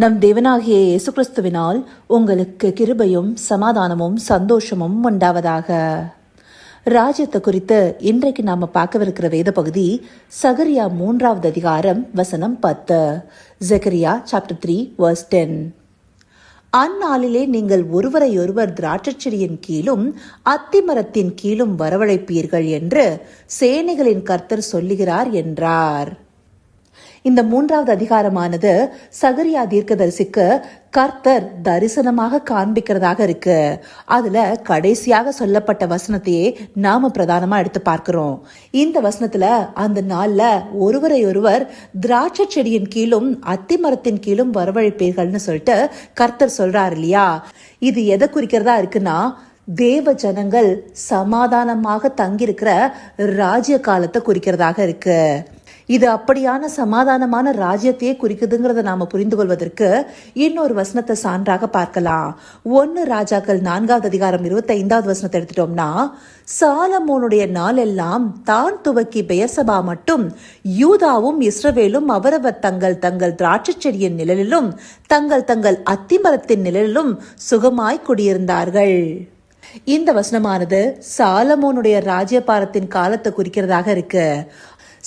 நம் தேவனாகிய இயேசு கிறிஸ்துவினால் உங்களுக்கு கிருபையும் சமாதானமும் சந்தோஷமும் உண்டாவதாக. ராஜ்யத்தை குறித்து இன்றைக்கு நாம பார்க்கவிருக்கிற வேத பகுதி சகரியா மூன்றாவது அதிகாரம் வசனம் பத்து. Zechariah chapter three verse ten அந்நாளிலே நீங்கள் ஒருவரையொருவர் திராட்சச்செடியின் கீழும் அத்திமரத்தின் கீழும் வரவழைப்பீர்கள் என்று சேனைகளின் கர்த்தர் சொல்லுகிறார் என்றார். இந்த மூன்றாவது அதிகாரமானது சகரியா தீர்க்கதரிசிக்கு கர்த்தர் தரிசனமாக காண்பிக்கிறதாக இருக்கு. அதுல கடைசியாக சொல்லப்பட்ட வசனத்தையே நாம பிரதானமா எடுத்து பார்க்கிறோம். இந்த வசனத்துல அந்த நாள்ல ஒருவரை ஒருவர் திராட்சை செடியின் கீழும் அத்தி மரத்தின் கீழும் வரவழைப்பீர்கள்னு சொல்லிட்டு கர்த்தர் சொல்றாரு இல்லையா? இது எதை குறிக்கிறதா இருக்குன்னா தேவ ஜனங்கள் சமாதானமாக தங்கியிருக்கிற ராஜ்ய காலத்தை குறிக்கிறதாக இருக்கு. இது அப்படியான சமாதானமான ராஜ்யத்தையே குறிக்குதுங்கிறத நாம புரிந்து கொள்வதற்கு இன்னொரு வசனத்தை சான்றாக பார்க்கலாம். ஒன்னு ராஜாக்கள் நான்காவது அதிகாரம் இருபத்தி ஐந்தாவது வசனத்தை எடுத்துட்டோம்னா சாலமோனுடைய நாளெல்லாம் தான் துவக்கி பெயர்சபா மட்டும் யூதாவும் இஸ்ரவேலும் அவரவர் தங்கள் தங்கள் திராட்சை செடியின் நிழலிலும் தங்கள் தங்கள் அத்திமரத்தின் நிழலிலும் சுகமாய் குடியிருந்தார்கள். இந்த வசனமானது சாலமோனுடைய ராஜ்யபாரத்தின் காலத்தை குறிக்கிறதாக இருக்கு.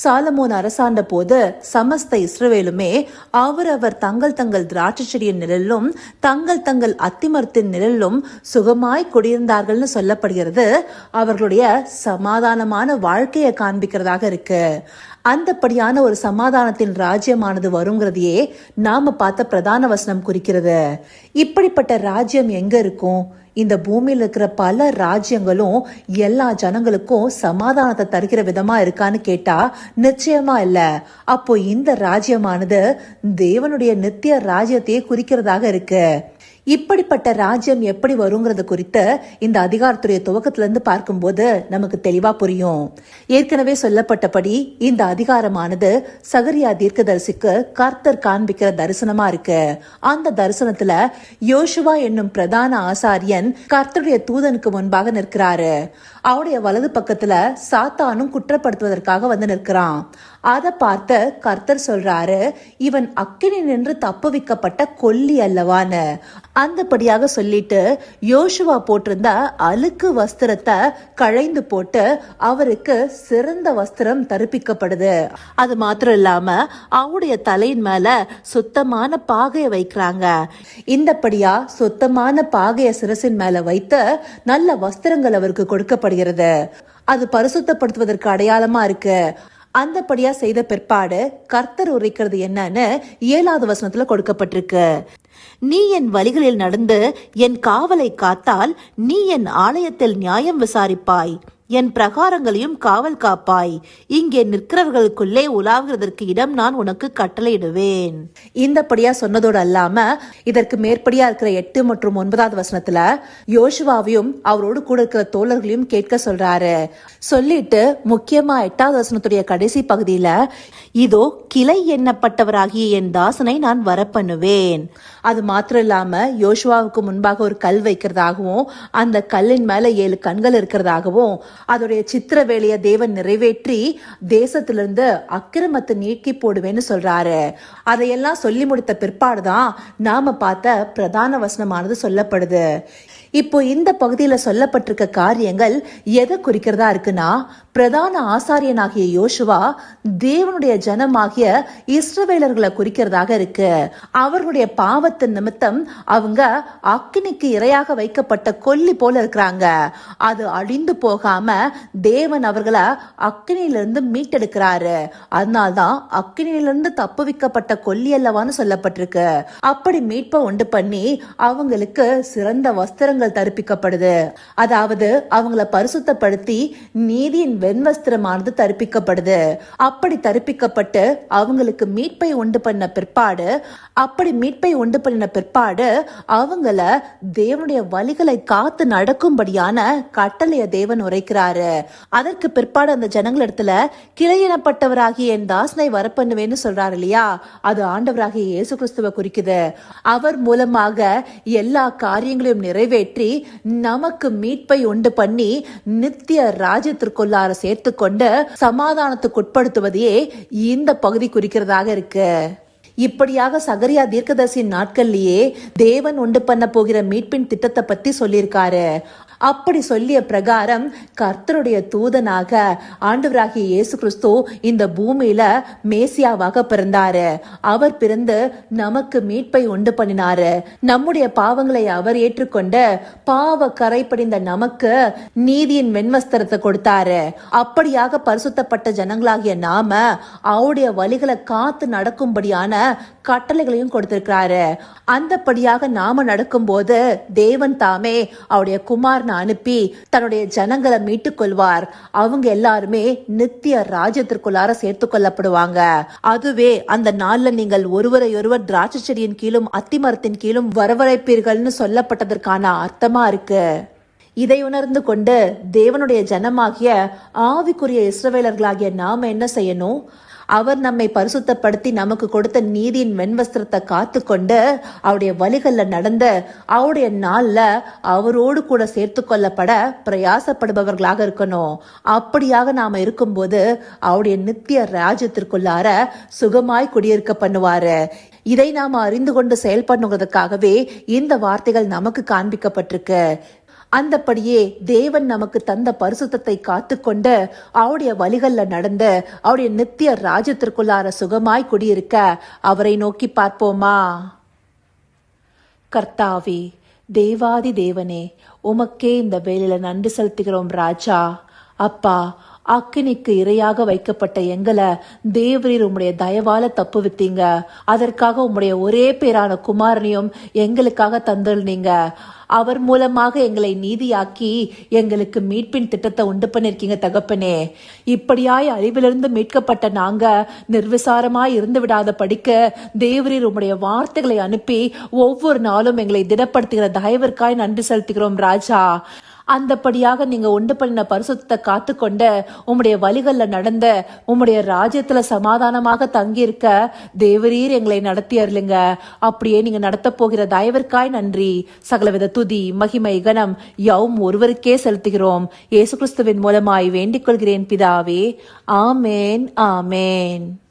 சாலமோன் அரசாண்ட போது சமஸ்த இஸ்ரவேலுமே அவரவர் தங்கள் தங்கள் திராட்சை செடியின் நிழலிலும் தங்கள் தங்கள் அத்திமரத்தின் நிழலிலும் சுகமாய் குடியிருந்தார்கள்னு சொல்லப்படுகிறது. அவர்களுடைய சமாதானமான வாழ்க்கையை காண்பிக்கிறதாக இருக்கு. அந்தப்படியான ஒரு சமாதானத்தின் ராஜ்யமானது வருங்கிறதையே நாம பார்த்த பிரதான வசனம் குறிக்கிறது. இப்படிப்பட்ட ராஜ்யம் எங்க இருக்கும்? இந்த பூமியில் இருக்கிற பல ராஜ்யங்களும் எல்லா ஜனங்களுக்கும் சமாதானத்தை தருகிற விதமா இருக்கான்னு கேட்டா நிச்சயமா இல்ல. அப்போ இந்த ராஜ்யமானது தேவனுடைய நித்திய ராஜ்யத்தையே குறிக்கிறதாக இருக்கு. இப்படிப்பட்ட ராஜ்யம் எப்படி வருங்கிறத குறித்து இந்த அதிகாரத்துடைய துவக்கத்துல இருந்து பார்க்கும்போது நமக்கு தெளிவா புரியும். ஏற்கனவே சொல்லப்பட்டபடி இந்த அதிகாரமானது சகரியா தீர்க்கதரிசிக்கு கர்த்தர் காண்பிக்கிற தரிசனமா இருக்கு. அந்த தரிசனத்துல யோசுவா என்னும் பிரதான ஆசாரியன் கர்த்தருடைய தூதனுக்கு முன்பாக நிற்கிறாரு. அவருடைய வலது பக்கத்துல சாத்தானும் குற்றப்படுத்துவதற்காக வந்து நிற்கிறான். அதை பார்த்த கர்த்தர் சொல்றாரு இவன் அக்கினி நின்று தப்புவிக்கப்பட்ட கொல்லி அல்லவான்னு. அந்தபடியாக சொல்லிட்டு யோசுவா போட்டிருந்த அழுக்கு வஸ்திரத்தை களைந்து போட்டு அவருக்கு சிறந்த வஸ்திரம் தரிப்பிக்கப்படுது. அது மாத்திரம் இல்லாம அவருடைய தலையின் மேல சுத்தமான பாகையை வைக்கிறாங்க. இந்தபடியா சுத்தமான பாகைய சிரசின் மேல வைத்து நல்ல வஸ்திரங்கள் அவருக்கு கொடுக்கப்படுகிறது. அது பரிசுத்தப்படுத்துவதற்கு அடையாளமா இருக்கு. அந்தபடியா செய்த பிற்பாடு கர்த்தர் உரைக்கிறது என்னன்னு ஏழாவது வசனத்துல கொடுக்கப்பட்டிருக்கு. நீ என் வழிகளில் நடந்து என் காவலை காத்தால் நீ என் ஆலயத்தில் நியாயம் விசாரிப்பாய். என் பிரகாரங்களையும் காவல் காப்பாய். இங்கே நிற்கிறவர்களுக்குள்ளே உலாவுகிறதற்கு இடம் நான் உனக்கு கட்டளையிடுவேன். இந்தபடியா சொன்னதோடு அல்லாம இதற்கு மேற்படியா இருக்கிற எட்டு மற்றும் ஒன்பதாவது வசனத்துல யோசுவாவையும் அவரோடு கூட இருக்கிற தோழர்களையும் கேட்க சொல்றாரு. சொல்லிட்டு முக்கியமா எட்டாவது வசனத்துடைய கடைசி பகுதியில இதோ கிளை எண்ணப்பட்டவராகிய என் தாசனை நான் வரப்பண்ணுவேன். அது மாத்திரம் இல்லாம யோசுவாவுக்கு முன்பாக ஒரு கல் வைக்கிறதாகவும் அந்த கல்லின் மேல ஏழு கண்கள் இருக்கிறதாகவும் அதோடைய சித்திர வேலையை தேவன் நிறைவேற்றி தேசத்திலிருந்து அக்கிரமத்தை நீக்கி போடுவேன்னு சொல்றாரு. அதையெல்லாம் சொல்லி முடித்த பிற்பாடுதான் நாம பார்த்த பிரதான வசனமானது சொல்லப்படுது. இப்போ இந்த பகுதியில் சொல்லப்பட்டிருக்க காரியங்கள் எதை குறிக்கிறதா இருக்குன்னா பிரதான ஆசாரியனாகிய யோசுவா தேவனுடைய ஜனமாகிய இஸ்ரவேலர்களை குறிக்கிறதாக இருக்கு. அவர்களுடைய பாவத்தின் நிமித்தம் அவங்க அக்கினிக்கு இரையாக வைக்கப்பட்ட கொல்லி போல இருக்கிறாங்க. அது அழிந்து போகாம தேவன் அவர்களை அக்கினியிலிருந்து மீட்டெடுக்கிறாரு. அதனால்தான் அக்கினியிலிருந்து தப்புவிக்கப்பட்ட கொல்லி அல்லவான்னு சொல்லப்பட்டிருக்கு. அப்படி மீட்பை உண்டு பண்ணி அவங்களுக்கு சிறந்த வஸ்திரங்கள் தரிப்பிக்கப்படுது. அதாவது அவங்கள பரிசுத்தப்படுத்தி நீதியின் வெண்வஸ்திரமானது தரிப்பிக்கப்படுது. அப்படி தரிப்பிக்கப்பட்டு அவங்களுக்கு மீட்பை உண்டு பண்ண பிற்பாடு அப்படி மீட்பை உண்டு பண்ணின பிற்பாடு அவங்கள தேவனுடைய வழிகளை காத்து நடக்கும்படியான கட்டளைய தேவன் உரைக்கிறாரு. அதற்கு பிற்பாடு அந்த ஜனங்களிடத்துல கிளையினப்பட்டவராகிய என் தாசனை வரப்பண்ணுவேன்னு சொல்றாரு இல்லையா? அது ஆண்டவராகிய இயேசு கிறிஸ்துவ குறிக்குது. அவர் மூலமாக எல்லா காரியங்களையும் நிறைவேற்றி நமக்கு மீட்பை உண்டு பண்ணி நித்திய ராஜ்யத்திற்குள்ளார சேர்த்து கொண்டு சமாதானத்துக்கு உட்படுத்துவதையே இந்த பகுதி குறிக்கிறதாக இருக்கு. இப்படியாக சகரியா தீர்க்கதரிசியின் நாட்கள்லயே தேவன் உண்டு பண்ண போகிற மீட்பின் திட்டத்தை பத்தி சொல்லியிருக்காரு. அப்படி சொல்லிய பிரகாரம் கர்த்தருடைய தூதனாக ஆண்டவராகிய இயேசு கிறிஸ்து இந்த பூமியில மேசியாவாக பிறந்தாரு. அவர் பிறந்து நமக்கு மீட்பை உண்டு பண்ணினாரு. நம்முடைய பாவங்களை அவர் ஏற்றுக்கொண்டு பாவ கரை படிந்த நமக்கு நீதியின் வெண்வஸ்திரத்தை கொடுத்தாரு. அப்படியாக பரிசுத்தப்பட்ட ஜனங்களாகிய நாம அவருடைய வழிகளை காத்து நடக்கும்படியான கட்டளைகளையும் கொடுத்திருக்கிறாரு. அந்தபடியாக நாம நடக்கும்போது தேவன் தாமே அவருடைய குமாரனை அனுப்பி தன்னுடைய ஜனங்களை மீட்டுக் கொள்வார். அவங்க எல்லாருமே நித்திய ராஜ்யத்திற்குள்ளார சேர்த்து கொள்ளப்படுவாங்க. அதுவே அந்த நாள்ல நீங்கள் ஒருவரை ஒருவர் திராட்சை செடியின் கீழும் அத்திமரத்தின் கீழும் வரவழைப்பீர்கள்னு சொல்லப்பட்டதற்கான அர்த்தமா இருக்கு. இதை உணர்ந்து கொண்டு தேவனுடைய ஜனமாகிய ஆவிக்குரிய இஸ்ரவேலர்களாகிய நாம என்ன செய்யணும்? அவர் நம்மை பரிசுத்தப்படுத்தி நமக்கு கொடுத்த நீதியின் வெண்வஸ்திரத்தை காத்துக்கொண்டு அவருடைய வழிகளில் நடந்து அவருடைய நாளில் அவரோடு கூட சேர்த்து கொள்ளப்பட பிரயாசப்படுபவர்களாக இருக்கணும். அப்படியாக நாம இருக்கும்போது அவருடைய நித்திய ராஜ்யத்திற்குள்ளார சுகமாய் குடியிருக்க பண்ணுவாரு. இதை நாம் அறிந்து கொண்டு செயல்பண்ணுவதற்காகவே இந்த வார்த்தைகள் நமக்கு காண்பிக்கப்பட்டிருக்கு. அந்தப்படியே தேவன் நமக்கு தந்த பரிசுத்தத்தை காத்துக்கொண்டு அவருடைய வழிகளில் நடந்து அவருடைய நித்திய ராஜ்யத்திற்குள்ளார சுகமாய் குடியிருக்க அவரை நோக்கி பார்ப்போமா? கர்த்தாவே தேவாதி தேவனே உமக்கே இந்த வேலையில நன்றி செலுத்துகிறோம் ராஜா. அப்பா அக்கினிக்கு இரையாக வைக்கப்பட்ட எங்களை தேவரீர் உம்முடைய தயவால தப்பு வித்தீங்க அதற்காக உம்முடைய ஒரே பேரான குமாரனையும் எங்களுக்காக தந்துருந்தீங்க அவர் மூலமாக எங்களை நீதியாக்கி எங்களுக்கு மீட்பின் திட்டத்தை உண்டு பண்ணிருக்கீங்க தகப்பனே. இப்படியாய் அறிவிலிருந்து மீட்கப்பட்ட நாங்க நிர்விசாரமாய் இருந்து விடாத படிக்க தேவரீர் உம்முடைய வார்த்தைகளை அனுப்பி ஒவ்வொரு நாளும் எங்களை திடப்படுத்துகிற தயவிற்காய் நன்றி செலுத்துகிறோம் ராஜா. அந்தப்படியாக நீங்க உண்டு பண்ணின பரிசுத்தத்தை காத்துக்கொண்ட உம்முடைய வழிகள்ல நடந்த உம்முடைய ராஜ்யத்துல சமாதானமாக தங்கியிருக்க தேவரீர் எங்களை நடத்தி அருளுங்க அப்படியே நீங்க நடத்த போகிற தயவிற்காய் நன்றி. சகலவித துதி மகிமை கனம் யவும் ஒருவருக்கே செலுத்துகிறோம். இயேசு கிறிஸ்துவின் மூலமாய் வேண்டிக் கொள்கிறேன் பிதாவே. ஆமேன் ஆமேன்.